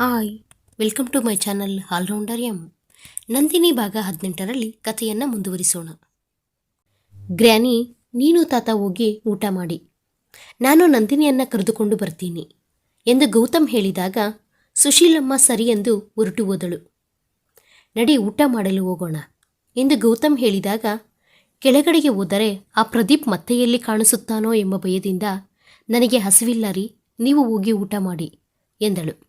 Hi, welcome to my channel allrounder M Nandini ಭಾಗ ಹದಿನೆಂಟರಲ್ಲಿ ಕಥೆಯನ್ನು ಮುಂದುವರಿಸೋಣ. ಗ್ರ್ಯಾನಿ, ನೀನು ತಾತ ಹೋಗಿ ಊಟ ಮಾಡಿ. ನಾನು ನಂದಿನಿಯನ್ನು ಕರೆದುಕೊಂಡು ಬರ್ತೀನಿ ಎಂದು ಗೌತಮ್ ಹೇಳಿದಾಗ ಸುಶೀಲಮ್ಮ ಸರಿ ಎಂದು ಹೊರಟು ಹೋದಳು. ನಡಿ, ಊಟ ಮಾಡಲು ಹೋಗೋಣ ಎಂದು ಗೌತಮ್ ಹೇಳಿದಾಗ ಕೆಳಗಡೆಗೆ ಹೋದರೆ ಆ ಪ್ರದೀಪ್ ಮತ್ತೆ ಎಲ್ಲಿ ಕಾಣಿಸುತ್ತಾನೋ ಎಂಬ ಭಯದಿಂದ ನನಗೆ ಹಸಿವಿಲ್ಲ ರೀ, ನೀವು ಹೋಗಿ ಊಟ ಮಾಡಿ ಎಂದಳು.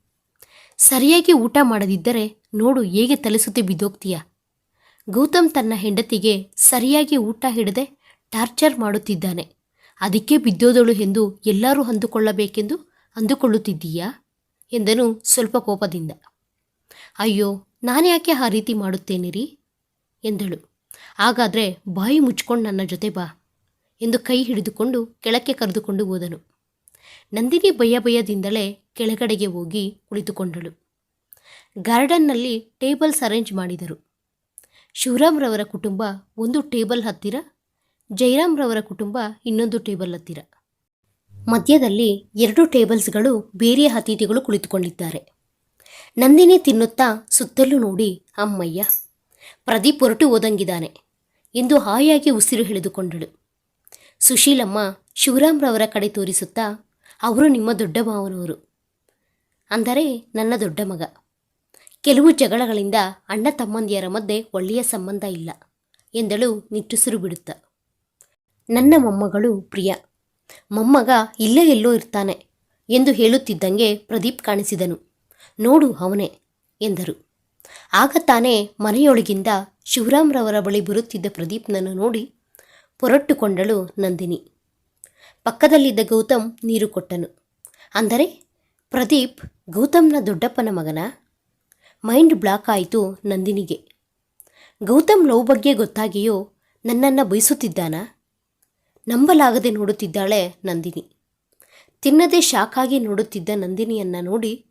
ಸರಿಯಾಗಿ ಊಟ ಮಾಡದಿದ್ದರೆ ನೋಡು ಹೇಗೆ ತಲೆಸುತ್ತಿ ಬಿದ್ದೋಗ್ತೀಯ. ಗೌತಮ್ ತನ್ನ ಹೆಂಡತಿಗೆ ಸರಿಯಾಗಿ ಊಟ ಹಿಡದೆ ಟಾರ್ಚರ್ ಮಾಡುತ್ತಿದ್ದಾನೆ. ಅದಕ್ಕೆ ಬಿದ್ದೋದಳು ಎಂದು ಎಲ್ಲರೂ ಅಂದುಕೊಳ್ಳಬೇಕೆಂದು ಅಂದುಕೊಳ್ಳುತ್ತಿದ್ದೀಯಾ? ಎಂದನು ಸ್ವಲ್ಪ ಕೋಪದಿಂದ. ಅಯ್ಯೋ, ನಾನ್ಯಾಕೆ ಆ ರೀತಿ ಮಾಡುತ್ತೇನೆ ರೀ ಎಂದಳು. ಹಾಗಾದರೆ ಬಾಯಿ ಮುಚ್ಕೊಂಡು ನನ್ನ ಜೊತೆ ಬಾ ಎಂದು ಕೈ ಹಿಡಿದುಕೊಂಡು ಕೆಳಕ್ಕೆ ಕರೆದುಕೊಂಡು ಹೋದನು. ನಂದಿನಿ ಭಯ ಭಯದಿಂದಲೇ ಕೆಳಗಡೆಗೆ ಹೋಗಿ ಕುಳಿತುಕೊಂಡಳು. ಗಾರ್ಡನ್ನಲ್ಲಿ ಟೇಬಲ್ಸ್ ಅರೇಂಜ್ ಮಾಡಿದರು. ಶಿವರಾಮ್ರವರ ಕುಟುಂಬ ಒಂದು ಟೇಬಲ್ ಹತ್ತಿರ ಜಯರಾಮ್ರವರ ಕುಟುಂಬ ಇನ್ನೊಂದು ಟೇಬಲ್ ಹತ್ತಿರ. ಮಧ್ಯದಲ್ಲಿ ಎರಡು ಟೇಬಲ್ಸ್ಗಳು ಬೇರೆ ಅತಿಥಿಗಳು ಕುಳಿತುಕೊಂಡಿದ್ದಾರೆ. ನಂದಿನಿ ತಿನ್ನುತ್ತಾ ಸುತ್ತಲೂ ನೋಡಿ, ಅಮ್ಮಯ್ಯ, ಪ್ರದೀಪ್ ಹೊರಟು ಓದಂಗಿದ್ದಾನೆ ಎಂದು ಹಾಯಾಗಿ ಉಸಿರು ಹಿಡಿದುಕೊಂಡಳು. ಸುಶೀಲಮ್ಮ ಶಿವರಾಮ್ರವರ ಕಡೆ ತೋರಿಸುತ್ತಾ, ಅವರು ನಿಮ್ಮ ದೊಡ್ಡ ಮಾವನವರು ಅಂದರೆ, ನನ್ನ ದೊಡ್ಡ ಮಗ ಕೆಲವು ಜಗಳಗಳಿಂದ ಅಣ್ಣ ತಮ್ಮಂದಿಯರ ಮಧ್ಯೆ ಒಳ್ಳೆಯ ಸಂಬಂಧ ಇಲ್ಲ ಎಂದಳು ನಿಟ್ಟುಸಿರು ಬಿಡುತ್ತ. ನನ್ನ ಮೊಮ್ಮಗಳು ಪ್ರಿಯ. ಮೊಮ್ಮಗ ಇಲ್ಲೇ ಎಲ್ಲೋ ಇರ್ತಾನೆ ಎಂದು ಹೇಳುತ್ತಿದ್ದಂಗೆ ಪ್ರದೀಪ್ ಕಾಣಿಸಿದನು. ನೋಡು ಅವನೇ ಎಂದರು. ಆಗ ತಾನೇ ಮನೆಯೊಳಗಿಂದ ಶಿವರಾಮ್ರವರ ಬಳಿ ಬರುತ್ತಿದ್ದ ಪ್ರದೀಪ್ನನ್ನು ನೋಡಿ ಪೊರಟ್ಟುಕೊಂಡಳು ನಂದಿನಿ. ಪಕ್ಕದಲ್ಲಿದ್ದ ಗೌತಮ್ ನೀರು ಕೊಟ್ಟನು. ಅಂದರೆ ಪ್ರದೀಪ್ ಗೌತಮ್ನ ದೊಡ್ಡಪ್ಪನ ಮಗನ? ಮೈಂಡ್ ಬ್ಲಾಕ್ ಆಯಿತು ನಂದಿನಿಗೆ. ಗೌತಮ್ ಲವ್ ಬಗ್ಗೆ ಗೊತ್ತಾಗಿಯೋ ನನ್ನನ್ನು ಬಯಸುತ್ತಿದ್ದಾನಾ? ನಂಬಲಾಗದೆ ನೋಡುತ್ತಿದ್ದಾಳೆ ನಂದಿನಿ. ತಿನ್ನದೆ ಶಾಕಾಗಿ ನೋಡುತ್ತಿದ್ದ ನಂದಿನಿಯನ್ನು ನೋಡಿ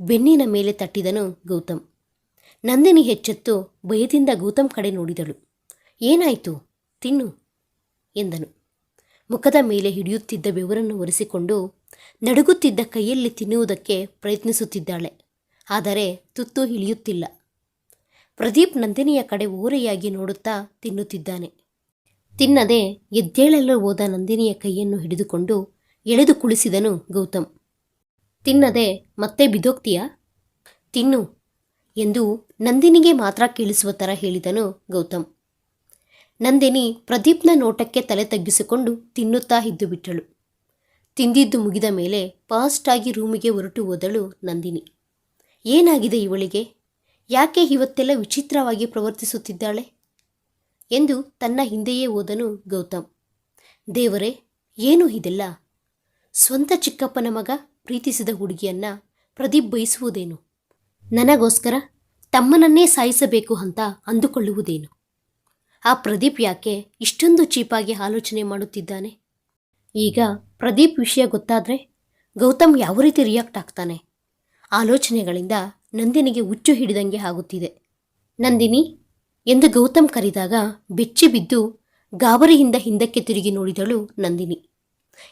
ಬೆನ್ನಿನ ಮೇಲೆ ತಟ್ಟಿದನು ಗೌತಮ್. ನಂದಿನಿ ಹೆಚ್ಚೆತ್ತು ಭಯದಿಂದ ಗೌತಮ್ ಕಡೆ ನೋಡಿದಳು. ಏನಾಯಿತು? ತಿನ್ನು ಎಂದನು. ಮುಖದ ಮೇಲೆ ಹಿಡಿಯುತ್ತಿದ್ದ ಬೆವರನ್ನು ಒರೆಸಿಕೊಂಡು ನಡುಗುತ್ತಿದ್ದ ಕೈಯಲ್ಲಿ ತಿನ್ನುವುದಕ್ಕೆ ಪ್ರಯತ್ನಿಸುತ್ತಿದ್ದಾಳೆ. ಆದರೆ ತುತ್ತು ಇಳಿಯುತ್ತಿಲ್ಲ ಪ್ರದೀಪ್ ನಂದಿನಿಯ ಕಡೆ ಓರೆಯಾಗಿ ನೋಡುತ್ತಾ ತಿನ್ನುತ್ತಿದ್ದಾನೆ. ತಿನ್ನದೆ ಎದ್ದೇಳಲು ಹೋದ ನಂದಿನಿಯ ಕೈಯನ್ನು ಹಿಡಿದುಕೊಂಡು ಎಳೆದು ಕುಳಿಸಿದನು ಗೌತಮ್. ತಿನ್ನದೆ ಮತ್ತೆ ಬಿದೋಗ್ತೀಯಾ ತಿನ್ನು ಎಂದು ನಂದಿನಿಗೆ ಮಾತ್ರ ಕೇಳಿಸುವ ಥರ ಹೇಳಿದನು ಗೌತಮ್. ನಂದಿನಿ ಪ್ರದೀಪ್ನ ನೋಟಕ್ಕೆ ತಲೆ ತಗ್ಗಿಸಿಕೊಂಡು ತಿನ್ನುತ್ತಾ ಇದ್ದು ಬಿಟ್ಟಳು ತಿಂದಿದ್ದು ಮುಗಿದ ಮೇಲೆ ಫಾಸ್ಟಾಗಿ ರೂಮಿಗೆ ಹೊರಟು ಹೋದಳು ನಂದಿನಿ. ಏನಾಗಿದೆ ಇವಳಿಗೆ? ಯಾಕೆ ಇವತ್ತೆಲ್ಲ ವಿಚಿತ್ರವಾಗಿ ಪ್ರವರ್ತಿಸುತ್ತಿದ್ದಾಳೆ? ಎಂದು ತನ್ನ ಹಿಂದೆಯೇ ಹೋದನು ಗೌತಮ್. ದೇವರೇ, ಏನು ಇದೆಲ್ಲ? ಸ್ವಂತ ಚಿಕ್ಕಪ್ಪನ ಮಗ ಪ್ರೀತಿಸಿದ ಹುಡುಗಿಯನ್ನ ಪ್ರದೀಪ್ ಬಯಸುವುದೇನು? ನನಗೋಸ್ಕರ ತಮ್ಮನನ್ನೇ ಸಾಯಿಸಬೇಕು ಅಂತ ಅಂದುಕೊಳ್ಳುವುದೇನು? ಆ ಪ್ರದೀಪ್ ಯಾಕೆ ಇಷ್ಟೊಂದು ಚೀಪಾಗಿ ಆಲೋಚನೆ ಮಾಡುತ್ತಿದ್ದಾನೆ? ಈಗ ಪ್ರದೀಪ್ ವಿಷಯ ಗೊತ್ತಾದರೆ ಗೌತಮ್ ಯಾವ ರೀತಿ ರಿಯಾಕ್ಟ್ ಆಗ್ತಾನೆ? ಆಲೋಚನೆಗಳಿಂದ ನಂದಿನಿಗೆ ಹುಚ್ಚು ಹಿಡಿದಂಗೆ ಆಗುತ್ತಿದೆ. ನಂದಿನಿ, ಎಂದು ಗೌತಮ್ ಕರೆದಾಗ ಬೆಚ್ಚಿ ಬಿದ್ದು ಗಾಬರಿಯಿಂದ ಹಿಂದಕ್ಕೆ ತಿರುಗಿ ನೋಡಿದಳು ನಂದಿನಿ.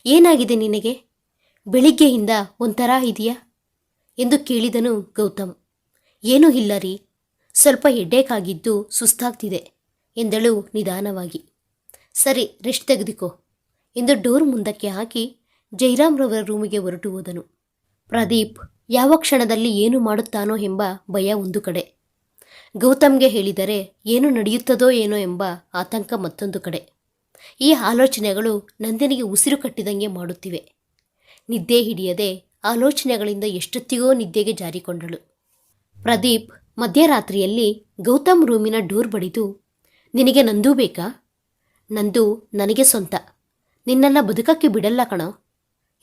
ಏನಾಗಿದೆ ನಿನಗೆ? ಬೆಳಿಗ್ಗೆಯಿಂದ ಒಂಥರ ಇದೆಯಾ? ಎಂದು ಕೇಳಿದನು ಗೌತಮ್. ಏನೂ ಇಲ್ಲ ರೀ, ಸ್ವಲ್ಪ ಹೆಡ್ಡೇಕಾಗಿದ್ದು ಸುಸ್ತಾಗ್ತಿದೆ ಎಂದಳು ನಿಧಾನವಾಗಿ. ಸರಿ, ರೆಸ್ಟ್ ತೆಗೆದುಕೋ ಎಂದು ಡೋರ್ ಮುಂದಕ್ಕೆ ಹಾಕಿ ಜೈರಾಮ್ರವರ ರೂಮಿಗೆ ಹೊರಟು ಹೋದನು. ಪ್ರದೀಪ್ ಯಾವ ಕ್ಷಣದಲ್ಲಿ ಏನು ಮಾಡುತ್ತಾನೋ ಎಂಬ ಭಯ ಒಂದು ಕಡೆ. ಗೌತಮ್ಗೆ ಹೇಳಿದರೆ ಏನು ನಡೆಯುತ್ತದೋ ಏನೋ ಎಂಬ ಆತಂಕ ಮತ್ತೊಂದು ಕಡೆ. ಈ ಆಲೋಚನೆಗಳು ನಂದಿನಿಗೆ ಉಸಿರು ಕಟ್ಟಿದಂಗೆ ಮಾಡುತ್ತಿವೆ. ನಿದ್ದೆ ಹಿಡಿಯದೆ ಆಲೋಚನೆಗಳಿಂದ ಎಷ್ಟೊತ್ತಿಗೋ ನಿದ್ದೆಗೆ ಜಾರಿಕೊಂಡಳು. ಪ್ರದೀಪ್ ಮಧ್ಯರಾತ್ರಿಯಲ್ಲಿ ಗೌತಮ್ ರೂಮಿನ ಡೋರ್ ಬಡಿದು, ನಿನಗೆ ನಂದು ಬೇಕಾ? ನಂದು ನನಗೆ ಸ್ವಂತ. ನಿನ್ನನ್ನು ಬದುಕಕ್ಕೆ ಬಿಡಲ್ಲ ಕಣೋ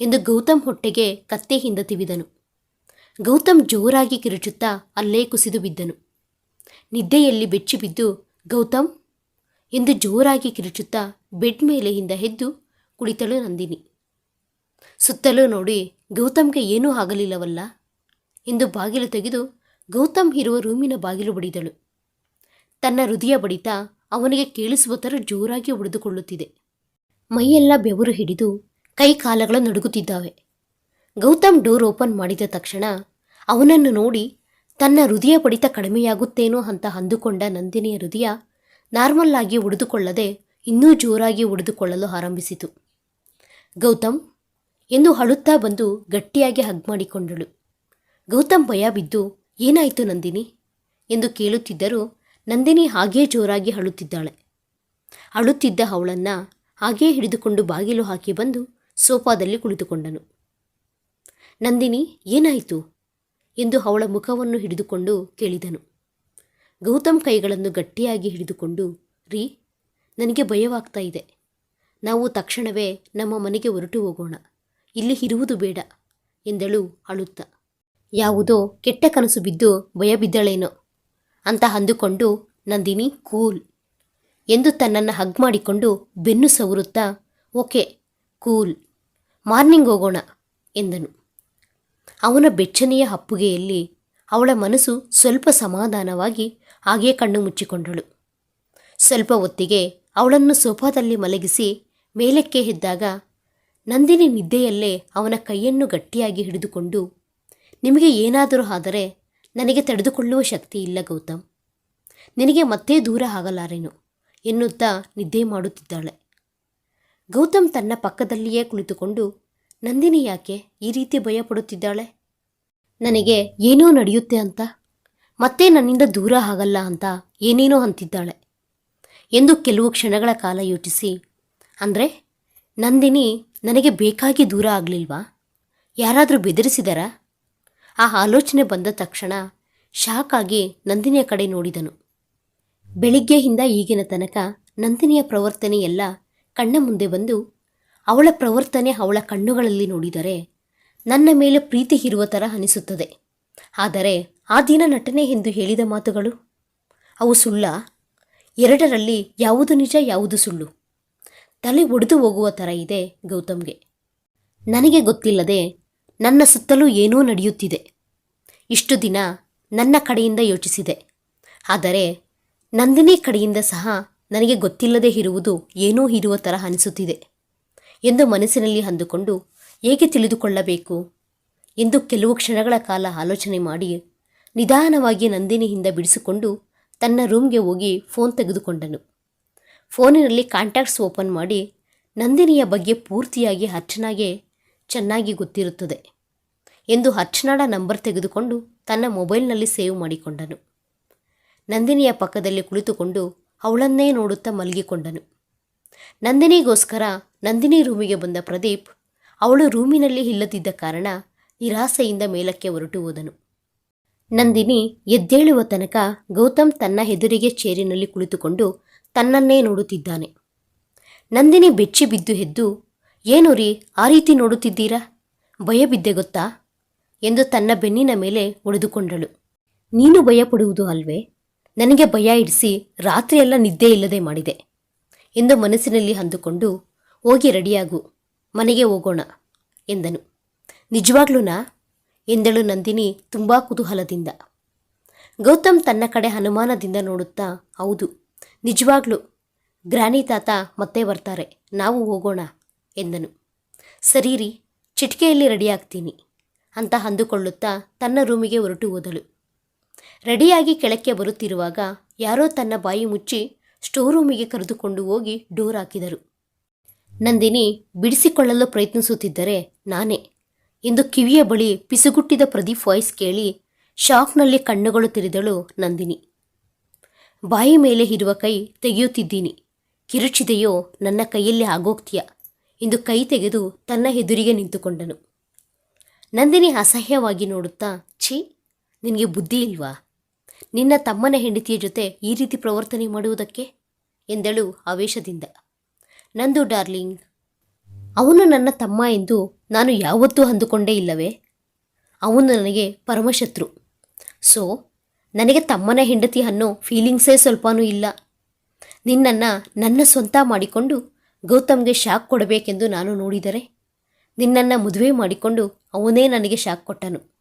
ಎಂದು ಗೌತಮ್ ಹೊಟ್ಟೆಗೆ ಕತ್ತೆಯಿಂದ ತಿವಿದನು. ಗೌತಮ್ ಜೋರಾಗಿ ಕಿರುಚುತ್ತಾ ಅಲ್ಲೇ ಕುಸಿದು ಬಿದ್ದನು. ನಿದ್ದೆಯಲ್ಲಿ ಬೆಚ್ಚಿ ಬಿದ್ದು, ಗೌತಮ್! ಎಂದು ಜೋರಾಗಿ ಕಿರುಚುತ್ತಾ ಬೆಡ್ ಮೇಲೆಯಿಂದ ಎದ್ದು ಕುಳಿತಳು ನಂದಿನಿ. ಸುತ್ತಲೂ ನೋಡಿ, ಗೌತಮ್ಗೆ ಏನೂ ಆಗಲಿಲ್ಲವಲ್ಲ? ಎಂದು ಬಾಗಿಲು ತೆಗೆದು ಗೌತಮ್ ಇರುವ ರೂಮಿನ ಬಾಗಿಲು ಬಡಿದಳು. ತನ್ನ ಹೃದಯ ಬಡಿತ ಅವನಿಗೆ ಕೇಳಿಸುವ ಥರ ಜೋರಾಗಿ ಹೊಡೆದುಕೊಳ್ಳುತ್ತಿದೆ ಮೈಯೆಲ್ಲ ಬೆವರು ಹಿಡಿದು ಕೈ ಕಾಲಗಳು ನಡುಗುತ್ತಿದ್ದಾವೆ. ಗೌತಮ್ ಡೋರ್ ಓಪನ್ ಮಾಡಿದ ತಕ್ಷಣ ಅವನನ್ನು ನೋಡಿ ತನ್ನ ಹೃದಯ ಬಡಿತ ಕಡಿಮೆಯಾಗುತ್ತೇನೋ ಅಂತ ಅಂದುಕೊಂಡ ನಂದಿನಿಯ ಹೃದಯ ನಾರ್ಮಲ್ ಆಗಿ ಉಳಿದುಕೊಳ್ಳದೆ ಇನ್ನೂ ಜೋರಾಗಿ ಉಳಿದುಕೊಳ್ಳಲು ಆರಂಭಿಸಿತು. ಗೌತಮ್ ಎಂದು ಅಳುತ್ತಾ ಬಂದು ಗಟ್ಟಿಯಾಗಿ ಹಗ್ ಮಾಡಿಕೊಂಡಳು. ಗೌತಮ್ ಭಯ ಬಿದ್ದು, ಏನಾಯಿತು ನಂದಿನಿ? ಎಂದು ಕೇಳುತ್ತಿದ್ದರೂ ನಂದಿನಿ ಹಾಗೇ ಜೋರಾಗಿ ಅಳುತ್ತಿದ್ದಾಳೆ. ಅಳುತ್ತಿದ್ದ ಅವಳನ್ನು ಹಾಗೇ ಹಿಡಿದುಕೊಂಡು ಬಾಗಿಲು ಹಾಕಿ ಬಂದು ಸೋಫಾದಲ್ಲಿ ಕುಳಿತುಕೊಂಡನು. ನಂದಿನಿ, ಏನಾಯಿತು? ಎಂದು ಅವಳ ಮುಖವನ್ನು ಹಿಡಿದುಕೊಂಡು ಕೇಳಿದನು. ಗೌತಮ್ ಕೈಗಳನ್ನು ಗಟ್ಟಿಯಾಗಿ ಹಿಡಿದುಕೊಂಡು, ರೀ, ನನಗೆ ಭಯವಾಗ್ತಾ ಇದೆ. ನಾವು ತಕ್ಷಣವೇ ನಮ್ಮ ಮನೆಗೆ ಹೊರಟು ಹೋಗೋಣ. ಇಲ್ಲಿ ಇರುವುದು ಬೇಡ, ಎಂದಳು ಅಳುತ್ತ. ಯಾವುದೋ ಕೆಟ್ಟ ಕನಸು ಬಿದ್ದು ಭಯ ಬಿದ್ದಳೇನೋ? ಅಂತ ಅಂದುಕೊಂಡು, ನಂದಿನಿ, ಕೂಲ್, ಎಂದು ತನ್ನನ್ನು ಹಗ್ ಮಾಡಿಕೊಂಡು ಬೆನ್ನು ಸವರುತ್ತಾ, ಓಕೆ, ಕೂಲ್, ಮಾರ್ನಿಂಗ್ ಹೋಗೋಣ, ಎಂದನು. ಅವನ ಬೆಚ್ಚನೆಯ ಅಪ್ಪುಗೆಯಲ್ಲಿ ಅವಳ ಮನಸ್ಸು ಸ್ವಲ್ಪ ಸಮಾಧಾನವಾಗಿ ಹಾಗೇ ಕಣ್ಣು ಮುಚ್ಚಿಕೊಂಡಳು. ಸ್ವಲ್ಪ ಹೊತ್ತಿಗೆ ಅವಳನ್ನು ಸೋಫಾದಲ್ಲಿ ಮಲಗಿಸಿ ಮೇಲಕ್ಕೆ ಎದ್ದಾಗ ನಂದಿನಿ ನಿದ್ದೆಯಲ್ಲೇ ಅವನ ಕೈಯನ್ನು ಗಟ್ಟಿಯಾಗಿ ಹಿಡಿದುಕೊಂಡು, ನಿಮಗೆ ಏನಾದರೂ ಆದರೆ ನನಗೆ ತಡೆದುಕೊಳ್ಳುವ ಶಕ್ತಿ ಇಲ್ಲ ಗೌತಮ್. ನಿನಗೆ ಮತ್ತೆ ದೂರ ಆಗಲಾರೆನು ಎನ್ನುತ್ತಾ ನಿದ್ದೆ ಮಾಡುತ್ತಿದ್ದಾಳೆ. ಗೌತಮ್ ತನ್ನ ಪಕ್ಕದಲ್ಲಿಯೇ ಕುಳಿತುಕೊಂಡು ನಂದಿನಿ ಯಾಕೆ ಈ ರೀತಿ ಭಯಪಡುತ್ತಿದ್ದಾಳೆ? ನನಗೆ ಏನೋ ನಡೆಯುತ್ತೆ ಅಂತ? ಮತ್ತೆ ನನ್ನಿಂದ ದೂರ ಆಗಲ್ಲ ಅಂತ ಏನೇನೋ ಅಂತಿದ್ದಾಳೆ. ಎಂದು ಕೆಲವು ಕ್ಷಣಗಳ ಕಾಲ ಯೋಚಿಸಿ, ಅಂದರೆ, ನಂದಿನಿ ನನಗೆ ಬೇಕಾಗಿ ದೂರ ಆಗಲಿಲ್ವಾ? ಯಾರಾದರೂ ಬೆದರಿಸಿದಾರಾ? ಆ ಆಲೋಚನೆ ಬಂದ ತಕ್ಷಣ ಶಾಕ್ ಆಗಿ ನಂದಿನಿಯ ಕಡೆ ನೋಡಿದನು. ಬೆಳಿಗ್ಗೆಯಿಂದ ಈಗಿನ ತನಕ ನಂದಿನಿಯ ಪ್ರವರ್ತನೆ ಎಲ್ಲ ಕಣ್ಣ ಮುಂದೆ ಬಂದು ಅವಳ ಪ್ರವರ್ತನೆ ಅವಳ ಕಣ್ಣುಗಳಲ್ಲಿ ನೋಡಿದರೆ ನನ್ನ ಮೇಲೆ ಪ್ರೀತಿ ಇರುವ ಥರ ಅನಿಸುತ್ತದೆ. ಆದರೆ ಆ ದಿನ ನಟನೆ ಎಂದು ಹೇಳಿದ ಮಾತುಗಳು, ಅವು ಸುಳ್ಳ. ಎರಡರಲ್ಲಿ ಯಾವುದು ನಿಜ, ಯಾವುದು ಸುಳ್ಳು. ತಲೆ ಒಡೆದು ಹೋಗುವ ಥರ ಇದೆ ಗೌತಮ್ಗೆ. ನನಗೆ ಗೊತ್ತಿಲ್ಲದೆ ನನ್ನ ಸುತ್ತಲೂ ಏನೂ ನಡೆಯುತ್ತಿದೆ. ಇಷ್ಟು ದಿನ ನನ್ನ ಕಡೆಯಿಂದ ಯೋಚಿಸಿದೆ. ಆದರೆ ನಂದಿನಿ ಕಡೆಯಿಂದ ಸಹ ನನಗೆ ಗೊತ್ತಿಲ್ಲದೆ ಇರುವುದು ಏನೂ ಇರುವ ಥರ ಅನಿಸುತ್ತಿದೆ. ಎಂದು ಮನಸ್ಸಿನಲ್ಲಿ ಅಂದುಕೊಂಡು ಹೇಗೆ ತಿಳಿದುಕೊಳ್ಳಬೇಕು? ಎಂದು ಕೆಲವು ಕ್ಷಣಗಳ ಕಾಲ ಆಲೋಚನೆ ಮಾಡಿ ನಿಧಾನವಾಗಿ ನಂದಿನಿಯಿಂದ ಬಿಡಿಸಿಕೊಂಡು ತನ್ನ ರೂಮ್ಗೆ ಹೋಗಿ ಫೋನ್ ತೆಗೆದುಕೊಂಡನು. ಫೋನಿನಲ್ಲಿ ಕಾಂಟ್ಯಾಕ್ಟ್ಸ್ ಓಪನ್ ಮಾಡಿ ನಂದಿನಿಯ ಬಗ್ಗೆ ಪೂರ್ತಿಯಾಗಿ ಅರ್ಚನಾಗೆ ಚೆನ್ನಾಗಿ ಗೊತ್ತಿರುತ್ತದೆ ಎಂದು ಅರ್ಚನಾಳ ನಂಬರ್ ತೆಗೆದುಕೊಂಡು ತನ್ನ ಮೊಬೈಲ್ನಲ್ಲಿ ಸೇವ್ ಮಾಡಿಕೊಂಡನು. ನಂದಿನಿಯ ಪಕ್ಕದಲ್ಲಿ ಕುಳಿತುಕೊಂಡು ಅವಳನ್ನೇ ನೋಡುತ್ತಾ ಮಲಗಿಕೊಂಡನು. ನಂದಿನಿಗೋಸ್ಕರ ನಂದಿನಿ ರೂಮಿಗೆ ಬಂದ ಪ್ರದೀಪ್ ಅವಳು ರೂಮಿನಲ್ಲಿ ಇಲ್ಲದಿದ್ದ ಕಾರಣ ನಿರಾಸೆಯಿಂದ ಮೇಲಕ್ಕೆ ಹೊರಟು ಹೋದನು. ನಂದಿನಿ ಎದ್ದೇಳುವ ತನಕ ಗೌತಮ್ ತನ್ನ ಎದುರಿಗೆ ಚೇರಿನಲ್ಲಿ ಕುಳಿತುಕೊಂಡು ತನ್ನನ್ನೇ ನೋಡುತ್ತಿದ್ದಾನೆ. ನಂದಿನಿ ಬೆಚ್ಚಿ ಬಿದ್ದು ಎದ್ದು, ಏನು ರೀ, ಆ ರೀತಿ ನೋಡುತ್ತಿದ್ದೀರಾ? ಭಯ ಬಿದ್ದೆ ಗೊತ್ತಾ? ಎಂದು ತನ್ನ ಬೆನ್ನಿನ ಮೇಲೆ ಒಡೆದುಕೊಂಡಳು. ನೀನು ಭಯಪಡುವುದು ಅಲ್ವೇ? ನನಗೆ ಭಯ ಇಡಿಸಿ ರಾತ್ರಿಯೆಲ್ಲ ನಿದ್ದೆ ಇಲ್ಲದೆ ಮಾಡಿದೆ. ಎಂದು ಮನಸ್ಸಿನಲ್ಲಿ ಅಂದುಕೊಂಡು, ಹೋಗಿ ರೆಡಿಯಾಗು, ಮನೆಗೆ ಹೋಗೋಣ, ಎಂದನು. ನಿಜವಾಗ್ಲೂನಾ ಎಂದಳು ನಂದಿನಿ ತುಂಬ ಕುತೂಹಲದಿಂದ. ಗೌತಮ್ ತನ್ನ ಕಡೆ ಅನುಮಾನದಿಂದ ನೋಡುತ್ತಾ, ಹೌದು, ನಿಜವಾಗ್ಲೂ. ಗ್ರಾನಿ ತಾತ ಮತ್ತೆ ಬರ್ತಾರೆ, ನಾವು ಹೋಗೋಣ, ಎಂದನು. ಸರಿ ರೀ, ಚಿಟಿಕೆಯಲ್ಲಿ ರೆಡಿಯಾಗ್ತೀನಿ, ಅಂತ ಅಂದುಕೊಳ್ಳುತ್ತಾ ತನ್ನ ರೂಮಿಗೆ ಹೊರಟು ಹೋದಳು. ರೆಡಿಯಾಗಿ ಕೆಳಕ್ಕೆ ಬರುತ್ತಿರುವಾಗ, ಯಾರೋ ತನ್ನ ಬಾಯಿ ಮುಚ್ಚಿ ಸ್ಟೋರ್ ರೂಮಿಗೆ ಕರೆದುಕೊಂಡು ಹೋಗಿ ಡೋರ್ ಹಾಕಿದರು. ನಂದಿನಿ, ಬಿಡಿಸಿಕೊಳ್ಳಲು ಪ್ರಯತ್ನಿಸುತ್ತಿದ್ದರೆ ನಾನೇ ಎಂದು ಕಿವಿಯ ಬಳಿ ಪಿಸುಗುಟ್ಟಿದ ಪ್ರದೀಪ್ ವಾಯ್ಸ್ ಕೇಳಿ ಶಾಕ್ನಲ್ಲಿ ಕಣ್ಣುಗಳು ತೆರೆದಳು ನಂದಿನಿ. ಬಾಯಿ ಮೇಲೆ ಇರುವ ಕೈ ತೆಗೆಯುತ್ತಿದ್ದೀನಿ. ಕಿರುಚಿದೆಯೋ ನನ್ನ ಕೈಯಲ್ಲಿ ಆಗೋಗ್ತೀಯ ಎಂದು ಕೈ ತೆಗೆದು ತನ್ನ ಎದುರಿಗೆ ನಿಂತುಕೊಂಡನು. ನಂದಿನಿ ಅಸಹ್ಯವಾಗಿ ನೋಡುತ್ತಾ, ಛೀ, ನಿನಗೆ ಬುದ್ಧಿ ಇಲ್ವಾ? ನಿನ್ನ ತಮ್ಮನ ಹೆಂಡತಿಯ ಜೊತೆ ಈ ರೀತಿ ಪ್ರವರ್ತನೆ ಮಾಡುವುದಕ್ಕೆ? ಎಂದಳು ಆವೇಶದಿಂದ. ನಂದು ಡಾರ್ಲಿಂಗ್, ಅವನು ನನ್ನ ತಮ್ಮ ಎಂದು ನಾನು ಯಾವತ್ತೂ ಅಂದುಕೊಂಡೇ ಇಲ್ಲವೇ? ಅವನು ನನಗೆ ಪರಮಶತ್ರು. ಸೊ, ನನಗೆ ತಮ್ಮನ ಹೆಂಡತಿ ಅನ್ನೋ ಫೀಲಿಂಗ್ಸೇ ಸ್ವಲ್ಪನೂ ಇಲ್ಲ. ನಿನ್ನನ್ನು ನನ್ನ ಸ್ವಂತ ಮಾಡಿಕೊಂಡು ಗೌತಮ್ಗೆ ಶಾಕ್ ಕೊಡಬೇಕೆಂದು ನಾನು ನೋಡಿದರೆ, ನಿನ್ನನ್ನು ಮದುವೆ ಮಾಡಿಕೊಂಡು ಅವನೇ ನನಗೆ ಶಾಕ್ ಕೊಟ್ಟನು.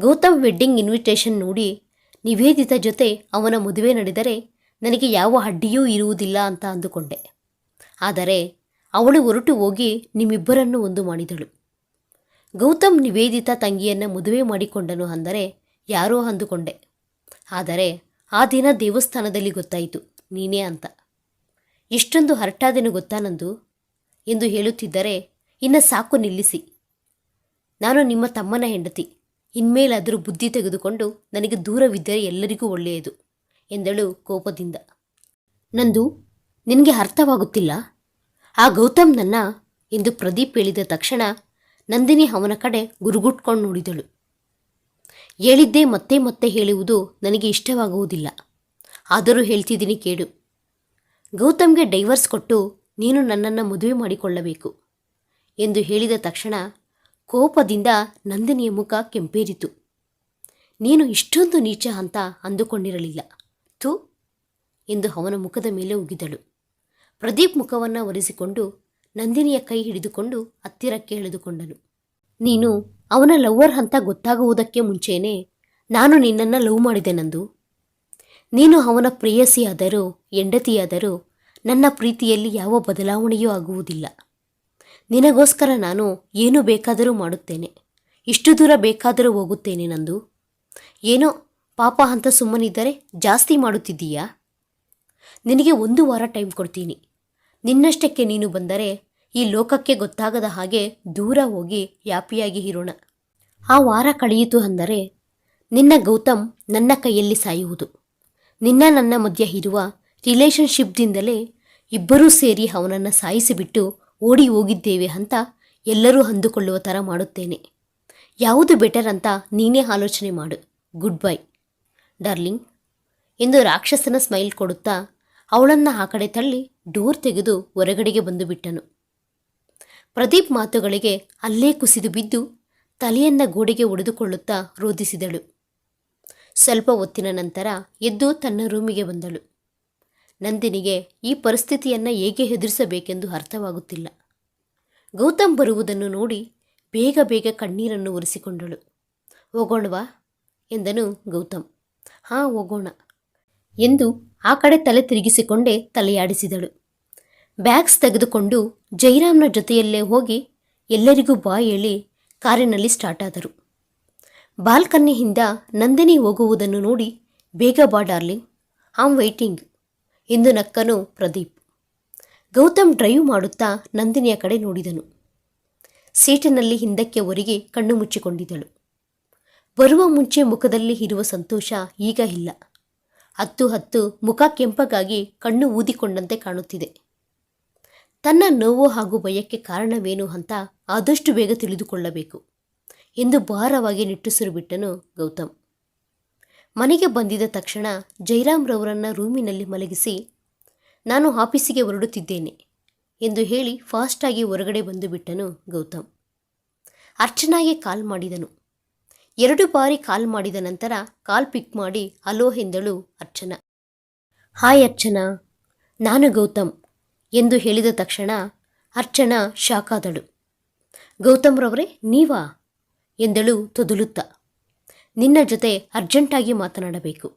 ಗೌತಮ್ ವೆಡ್ಡಿಂಗ್ ಇನ್ವಿಟೇಷನ್ ನೋಡಿ ನಿವೇದಿತ ಜೊತೆ ಅವನ ಮದುವೆ ನಡೆದರೆ ನನಗೆ ಯಾವ ಅಡ್ಡಿಯೂ ಇರುವುದಿಲ್ಲ ಅಂತ ಅಂದುಕೊಂಡೆ. ಆದರೆ ಅವಳು ಹೊರಟು ಹೋಗಿ ನಿಮ್ಮಿಬ್ಬರನ್ನು ಒಂದು ಮಾಡಿದಳು. ಗೌತಮ್ ನಿವೇದಿತ ತಂಗಿಯನ್ನು ಮದುವೆ ಮಾಡಿಕೊಂಡನು ಅಂದರೆ ಯಾರೋ ಅಂದುಕೊಂಡೆ. ಆದರೆ ಆ ದಿನ ದೇವಸ್ಥಾನದಲ್ಲಿ ಗೊತ್ತಾಯಿತು, ನೀನೇ ಅಂತ. ಎಷ್ಟೊಂದು ಹರಟಾದೆನು ಗೊತ್ತಾ ನಂದು? ಎಂದು ಹೇಳುತ್ತಿದ್ದರೆ, ಇನ್ನು ಸಾಕು ನಿಲ್ಲಿಸಿ. ನಾನು ನಿಮ್ಮ ತಮ್ಮನ ಹೆಂಡತಿ. ಇನ್ಮೇಲಾದರೂ ಬುದ್ಧಿ ತೆಗೆದುಕೊಂಡು ನನಗೆ ದೂರವಿದ್ದರೆ ಎಲ್ಲರಿಗೂ ಒಳ್ಳೆಯದು ಎಂದಳು ಕೋಪದಿಂದ. ನಂದು, ನಿನಗೆ ಅರ್ಥವಾಗುತ್ತಿಲ್ಲ? ಆ ಗೌತಮ್ ನನ್ನ ಎಂದು ಪ್ರದೀಪ್ ಹೇಳಿದ ತಕ್ಷಣ ನಂದಿನಿ ಅವನ ಕಡೆ ಗುರುಗುಟ್ಕೊಂಡು ನೋಡಿದಳು. ಹೇಳಿದ್ದೇ ಮತ್ತೆ ಮತ್ತೆ ಹೇಳುವುದು ನನಗೆ ಇಷ್ಟವಾಗುವುದಿಲ್ಲ. ಆದರೂ ಹೇಳ್ತಿದ್ದೀನಿ ಕೇಳು. ಗೌತಮ್ಗೆ ಡೈವರ್ಸ್ ಕೊಟ್ಟು ನೀನು ನನ್ನನ್ನು ಮದುವೆ ಮಾಡಿಕೊಳ್ಳಬೇಕು ಎಂದು ಹೇಳಿದ ತಕ್ಷಣ ಕೋಪದಿಂದ ನಂದಿನಿಯ ಮುಖ ಕೆಂಪೇರಿತು. ನೀನು ಇಷ್ಟೊಂದು ನೀಚ ಅಂತ ಅಂದುಕೊಂಡಿರಲಿಲ್ಲ. ಥೂ! ಎಂದು ಅವನ ಮುಖದ ಮೇಲೆ ಉಗಿದಳು. ಪ್ರದೀಪ್ ಮುಖವನ್ನು ಒರೆಸಿಕೊಂಡು ನಂದಿನಿಯ ಕೈ ಹಿಡಿದುಕೊಂಡು ಹತ್ತಿರಕ್ಕೆ ಎಳೆದುಕೊಂಡನು. ನೀನು ಅವನ ಲವ್ವರ್ ಅಂತ ಗೊತ್ತಾಗುವುದಕ್ಕೆ ಮುಂಚೆಯೇ ನಾನು ನಿನ್ನನ್ನು ಲವ್ ಮಾಡಿದೆ ನಂದು. ನೀನು ಅವನ ಪ್ರೇಯಸಿಯಾದರೂ, ಹೆಂಡತಿಯಾದರೂ ನನ್ನ ಪ್ರೀತಿಯಲ್ಲಿ ಯಾವ ಬದಲಾವಣೆಯೂ ಆಗುವುದಿಲ್ಲ. ನಿನಗೋಸ್ಕರ ನಾನು ಏನು ಬೇಕಾದರೂ ಮಾಡುತ್ತೇನೆ. ಇಷ್ಟು ದೂರ ಬೇಕಾದರೂ ಹೋಗುತ್ತೇನೆ ನಂದು. ಏನೋ ಪಾಪ ಅಂತ ಸುಮ್ಮನಿದ್ದರೆ ಜಾಸ್ತಿ ಮಾಡುತ್ತಿದ್ದೀಯಾ? ನಿನಗೆ ಒಂದು ವಾರ ಟೈಮ್ ಕೊಡ್ತೀನಿ. ನಿನ್ನಷ್ಟಕ್ಕೆ ನೀನು ಬಂದರೆ ಈ ಲೋಕಕ್ಕೆ ಗೊತ್ತಾಗದ ಹಾಗೆ ದೂರ ಹೋಗಿ ಯಾಪಿಯಾಗಿ ಇರೋಣ. ಆ ವಾರ ಕಳೆಯಿತು ಅಂದರೆ ನಿನ್ನ ಗೌತಮ್ ನನ್ನ ಕೈಯಲ್ಲಿ ಸಾಯುವುದು. ನಿನ್ನ ನನ್ನ ಮಧ್ಯ ಇರುವ ರಿಲೇಷನ್ಶಿಪ್ದಿಂದಲೇ ಇಬ್ಬರೂ ಸೇರಿ ಅವನನ್ನು ಸಾಯಿಸಿಬಿಟ್ಟು ಓಡಿ ಹೋಗಿದ್ದೇವೆ ಅಂತ ಎಲ್ಲರೂ ಅಂದುಕೊಳ್ಳುವ ಥರ ಮಾಡುತ್ತೇನೆ. ಯಾವುದು ಬೆಟರ್ ಅಂತ ನೀನೇ ಆಲೋಚನೆ ಮಾಡು. Goodbye. ಡಾರ್ಲಿಂಗ್. ಎಂದು ರಾಕ್ಷಸನ ಸ್ಮೈಲ್ ಕೊಡುತ್ತಾ ಅವಳನ್ನು ಆ ಕಡೆ ತಳ್ಳಿ ಡೋರ್ ತೆಗೆದು ಹೊರಗಡೆಗೆ ಬಂದು ಬಿಟ್ಟನು. ಪ್ರದೀಪ್ ಮಾತುಗಳಿಗೆ ಅಲ್ಲೇ ಕುಸಿದು ಬಿದ್ದು ತಲೆಯನ್ನ ಗೋಡೆಗೆ ಒಡೆದುಕೊಳ್ಳುತ್ತಾ ರೋಧಿಸಿದಳು. ಸ್ವಲ್ಪ ಹೊತ್ತಿನ ನಂತರ ಎದ್ದು ತನ್ನ ರೂಮಿಗೆ ಬಂದಳು. ನಂದಿನಿಗೆ ಈ ಪರಿಸ್ಥಿತಿಯನ್ನು ಹೇಗೆ ಎದುರಿಸಬೇಕೆಂದು ಅರ್ಥವಾಗುತ್ತಿಲ್ಲ. ಗೌತಮ್ ಬರುವುದನ್ನು ನೋಡಿ ಬೇಗ ಬೇಗ ಕಣ್ಣೀರನ್ನು ಒರೆಸಿಕೊಂಡಳು. ಹೋಗೋಣವಾ ಎಂದನು ಗೌತಮ್. ಹಾಂ, ಹೋಗೋಣ, ಎಂದು ಆ ಕಡೆ ತಲೆ ತಿರುಗಿಸಿಕೊಂಡೇ ತಲೆಯಾಡಿಸಿದಳು. ಬ್ಯಾಗ್ಸ್ ತೆಗೆದುಕೊಂಡು ಜೈರಾಮ್ನ ಜೊತೆಯಲ್ಲೇ ಹೋಗಿ ಎಲ್ಲರಿಗೂ ಬಾಯ್ ಹೇಳಿ ಕಾರಿನಲ್ಲಿ ಸ್ಟಾರ್ಟ್ ಆದರು. ಬಾಲ್ಕನ್ನಿಯಿಂದ ನಂದಿನಿ ಹೋಗುವುದನ್ನು ನೋಡಿ, ಬೇಗ ಬಾ ಡಾರ್ಲಿಂಗ್ ಆಮ್ ವೈಟಿಂಗ್ ಎಂದು ನಕ್ಕನು ಪ್ರದೀಪ್. ಗೌತಮ್ ಡ್ರೈವ್ ಮಾಡುತ್ತಾ ನಂದಿನಿಯ ಕಡೆ ನೋಡಿದನು. ಸೀಟಿನಲ್ಲಿ ಹಿಂದಕ್ಕೆ ಒರಿಗೆ ಕಣ್ಣು ಮುಚ್ಚಿಕೊಂಡಿದ್ದಳು. ಬರುವ ಮುಂಚೆ ಮುಖದಲ್ಲಿ ಇರುವ ಸಂತೋಷ ಈಗ ಇಲ್ಲ. ಹತ್ತು ಹತ್ತು ಮುಖ ಕೆಂಪಗಾಗಿ ಕಣ್ಣು ಊದಿಕೊಂಡಂತೆ ಕಾಣುತ್ತಿದೆ. ತನ್ನ ನೋವು ಹಾಗೂ ಭಯಕ್ಕೆ ಕಾರಣವೇನು ಅಂತ ಆದಷ್ಟು ಬೇಗ ತಿಳಿದುಕೊಳ್ಳಬೇಕು ಎಂದು ಭಾರವಾಗಿ ನಿಟ್ಟುಸಿರು ಬಿಟ್ಟನು ಗೌತಮ್. ಮನೆಗೆ ಬಂದಿದ ತಕ್ಷಣ ಜೈರಾಮ್ರವರನ್ನು ರೂಮಿನಲ್ಲಿ ಮಲಗಿಸಿ, ನಾನು ಆಫೀಸಿಗೆ ಹೊರಡುತ್ತಿದ್ದೇನೆ ಎಂದು ಹೇಳಿ ಫಾಸ್ಟಾಗಿ ಹೊರಗಡೆ ಬಂದು ಬಿಟ್ಟನು ಗೌತಮ್. ಅರ್ಚನಾಗೆ ಕಾಲ್ ಮಾಡಿದನು. ಎರಡು ಬಾರಿ ಕಾಲ್ ಮಾಡಿದ ನಂತರ ಕಾಲ್ ಪಿಕ್ ಮಾಡಿ ಅಲೋ ಎಂದಳು ಅರ್ಚನಾ. ಹಾಯ್ ಅರ್ಚನಾ, ನಾನು ಗೌತಮ್ ಎಂದು ಹೇಳಿದ ತಕ್ಷಣ ಅರ್ಚನಾ ಶಾಕಾದಳು ಗೌತಮ್ರವರೇ ನೀವಾ? ಎಂದಳು ತೊದಲುತ್ತ. ನಿನ್ನ ಜೊತೆ ಅರ್ಜೆಂಟಾಗಿ ಮಾತನಾಡಬೇಕು.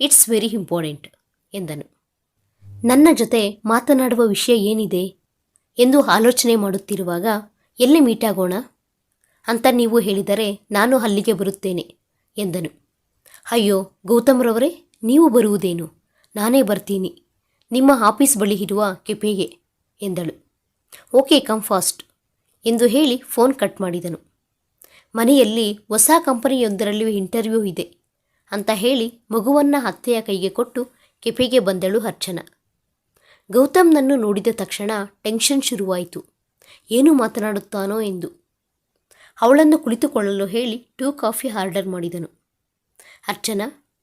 ಇಟ್ಸ್ ವೆರಿ ಇಂಪಾರ್ಟೆಂಟ್ ಎಂದನು. ನನ್ನ ಜೊತೆ ಮಾತನಾಡುವ ವಿಷಯ ಏನಿದೆ? ಎಂದು ಆಲೋಚನೆ ಮಾಡುತ್ತಿರುವಾಗ, ಎಲ್ಲಿ ಮೀಟ್ ಆಗೋಣ? ಅಂತ ನೀವು ಹೇಳಿದರೆ ನಾನು ಅಲ್ಲಿಗೆ ಬರುತ್ತೇನೆ, ಎಂದನು. ಅಯ್ಯೋ, ಗೌತಮ್ರವರೇ, ನೀವು ಬರುವುದೇನು? ನಾನೇ ಬರ್ತೀನಿ. ನಿಮ್ಮ ಆಫೀಸ್ ಬಳಿ ಇರುವ ಕೆಪೆಗೆ ಎಂದಳು. ಓಕೆ ಕಮ್ ಫಾಸ್ಟ್ ಎಂದು ಹೇಳಿ ಫೋನ್ ಕಟ್ ಮಾಡಿದನು. ಮನೆಯಲ್ಲಿ ಹೊಸ ಕಂಪನಿಯೊಂದರಲ್ಲಿ ಇಂಟರ್ವ್ಯೂ ಇದೆ ಅಂತ ಹೇಳಿ ಮಗುವನ್ನು ಅತ್ತೆಯ ಕೈಗೆ ಕೊಟ್ಟು ಕೆಫೆಗೆ ಬಂದಳು ಅರ್ಚನಾ. ಗೌತಮ್ನನ್ನು ನೋಡಿದ ತಕ್ಷಣ ಟೆನ್ಷನ್ ಶುರುವಾಯಿತು. ಏನು ಮಾತನಾಡುತ್ತಾನೋ ಎಂದು. ಅವಳನ್ನು ಕುಳಿತುಕೊಳ್ಳಲು ಹೇಳಿ ಟೂ ಕಾಫಿ ಆರ್ಡರ್ ಮಾಡಿದನು. ಅರ್ಚನಾ,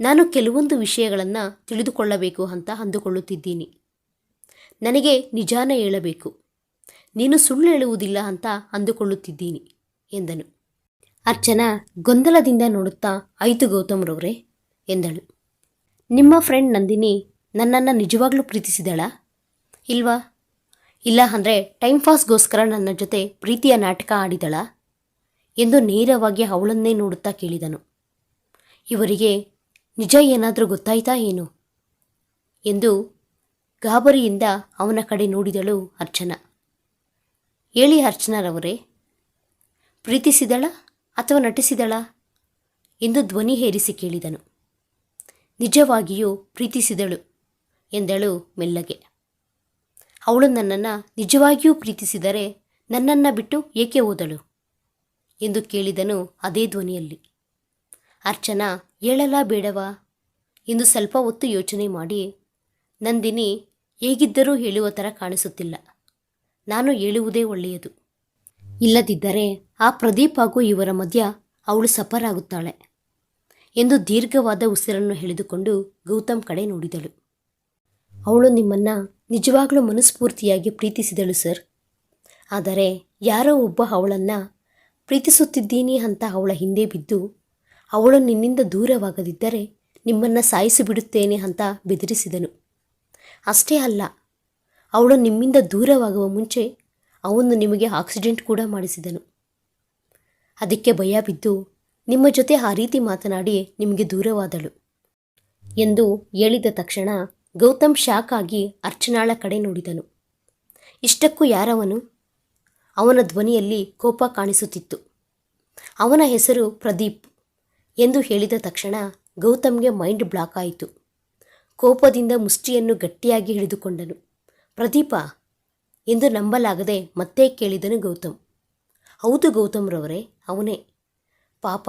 ನಾನು ಕೆಲವೊಂದು ವಿಷಯಗಳನ್ನು ತಿಳಿದುಕೊಳ್ಳಬೇಕು ಅಂತ ಅಂದುಕೊಳ್ಳುತ್ತಿದ್ದೀನಿ. ನನಗೆ ನಿಜಾನ ಹೇಳಬೇಕು. ನೀನು ಸುಳ್ಳು ಹೇಳುವುದಿಲ್ಲ ಅಂತ ಅಂದುಕೊಳ್ಳುತ್ತಿದ್ದೀನಿ. ಎಂದನು. ಅರ್ಚನಾ ಗೊಂದಲದಿಂದ ನೋಡುತ್ತಾ, ಆಯಿತು ಗೌತಮ್ರವರೇ, ಎಂದಳು. ನಿಮ್ಮ ಫ್ರೆಂಡ್ ನಂದಿನಿ ನನ್ನನ್ನು ನಿಜವಾಗ್ಲೂ ಪ್ರೀತಿಸಿದಳಾ? ಇಲ್ವಾ? ಇಲ್ಲ ಅಂದರೆ ಟೈಮ್ ಪಾಸ್ಗೋಸ್ಕರ ನನ್ನ ಜೊತೆ ಪ್ರೀತಿಯ ನಾಟಕ ಆಡಿದಳಾ? ಎಂದು ನೇರವಾಗಿ ಅವಳನ್ನೇ ನೋಡುತ್ತಾ ಕೇಳಿದನು. ಇವರಿಗೆ ನಿಜ ಏನಾದರೂ ಗೊತ್ತಾಯ್ತಾ ಏನು? ಎಂದು ಗಾಬರಿಯಿಂದ ಅವನ ಕಡೆ ನೋಡಿದಳು ಅರ್ಚನಾ. ಹೇಳಿ ಅರ್ಚನಾರವರೇ ಪ್ರೀತಿಸಿದಳ ಅಥವಾ ನಟಿಸಿದಳ? ಎಂದು ಧ್ವನಿ ಹೇರಿಸಿ ಕೇಳಿದನು. ನಿಜವಾಗಿಯೂ ಪ್ರೀತಿಸಿದಳು, ಎಂದಳು ಮೆಲ್ಲಗೆ. ಅವಳು ನನ್ನನ್ನು ನಿಜವಾಗಿಯೂ ಪ್ರೀತಿಸಿದರೆ ನನ್ನನ್ನು ಬಿಟ್ಟು ಏಕೆ ಓದಳು ಎಂದು ಕೇಳಿದನು ಅದೇ ಧ್ವನಿಯಲ್ಲಿ. ಅರ್ಚನಾ ಹೇಳಲ ಬೇಡವಾ? ಎಂದು ಸ್ವಲ್ಪ ಹೊತ್ತು ಯೋಚನೆ ಮಾಡಿ, ನಂದಿನಿ, ಹೇಗಿದ್ದರೂ ಹೇಳುವ ಥರ ಕಾಣಿಸುತ್ತಿಲ್ಲ. ನಾನು ಹೇಳುವುದೇ ಒಳ್ಳೆಯದು. ಇಲ್ಲದಿದ್ದರೆ ಆ ಪ್ರದೀಪ್ ಹಾಗೂ ಇವರ ಮಧ್ಯ ಅವಳು ಸಫರಾಗುತ್ತಾಳೆ ಎಂದು ದೀರ್ಘವಾದ ಉಸಿರನ್ನು ಎಳೆದುಕೊಂಡು ಗೌತಮ್ ಕಡೆ ನೋಡಿದಳು. ಅವಳು ನಿಮ್ಮನ್ನು ನಿಜವಾಗಲೂ ಮನಸ್ಫೂರ್ತಿಯಾಗಿ ಪ್ರೀತಿಸಿದಳು, ಸರ್. ಆದರೆ ಯಾರೋ ಒಬ್ಬ ಅವಳನ್ನು ಪ್ರೀತಿಸುತ್ತಿದ್ದೀನಿ ಅಂತ ಅವಳ ಹಿಂದೆ ಬಿದ್ದು, ಅವಳು ನಿನ್ನಿಂದ ದೂರವಾಗದಿದ್ದರೆ ನಿಮ್ಮನ್ನು ಸಾಯಿಸಿಬಿಡುತ್ತೇನೆ ಅಂತ ಬೆದರಿಸಿದನು. ಅಷ್ಟೇ ಅಲ್ಲ, ಅವಳು ನಿಮ್ಮಿಂದ ದೂರವಾಗುವ ಮುಂಚೆ ಅವನು ನಿಮಗೆ ಆಕ್ಸಿಡೆಂಟ್ ಕೂಡ ಮಾಡಿಸಿದನು. ಅದಕ್ಕೆ ಭಯ ಬಿದ್ದು ನಿಮ್ಮ ಜೊತೆ ಆ ರೀತಿ ಮಾತನಾಡಿ ನಿಮಗೆ ದೂರವಾದಳು ಎಂದು ಹೇಳಿದ ತಕ್ಷಣ ಗೌತಮ್ ಶಾಕ್ ಆಗಿ ಅರ್ಚನಾಳ ಕಡೆ ನೋಡಿದನು. ಇಷ್ಟಕ್ಕೂ ಯಾರವನು? ಅವನ ಧ್ವನಿಯಲ್ಲಿ ಕೋಪ ಕಾಣಿಸುತ್ತಿತ್ತು. ಅವನ ಹೆಸರು ಪ್ರದೀಪ್ ಎಂದು ಹೇಳಿದ ತಕ್ಷಣ ಗೌತಮ್ಗೆ ಮೈಂಡ್ ಬ್ಲಾಕ್ ಆಯಿತು. ಕೋಪದಿಂದ ಮುಷ್ಟಿಯನ್ನು ಗಟ್ಟಿಯಾಗಿ ಹಿಡಿದುಕೊಂಡನು. ಪ್ರದೀಪ ಎಂದು ನಂಬಲಾಗದೆ ಮತ್ತೆ ಕೇಳಿದನು ಗೌತಮ್. ಹೌದು ಗೌತಮ್ರವರೇ, ಅವನೇ. ಪಾಪ,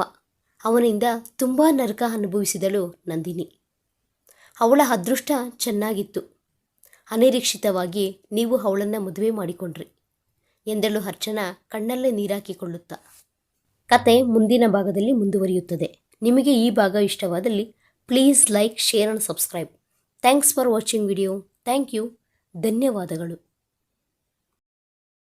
ಅವನಿಂದ ತುಂಬ ನರಕ ಅನುಭವಿಸಿದಳು ನಂದಿನಿ. ಅವಳ ಅದೃಷ್ಟ ಚೆನ್ನಾಗಿತ್ತು. ಅನಿರೀಕ್ಷಿತವಾಗಿ ನೀವು ಅವಳನ್ನು ಮದುವೆ ಮಾಡಿಕೊಂಡ್ರಿ, ಎಂದಳು ಅರ್ಚನಾ ಕಣ್ಣಲ್ಲೇ ನೀರಾಕಿಕೊಳ್ಳುತ್ತಾ. ಕತೆ ಮುಂದಿನ ಭಾಗದಲ್ಲಿ ಮುಂದುವರಿಯುತ್ತದೆ. ನಿಮಗೆ ಈ ಭಾಗ ಇಷ್ಟವಾದಲ್ಲಿ please like, share and subscribe. Thanks for watching video. Thank you. ಧನ್ಯವಾದಗಳು.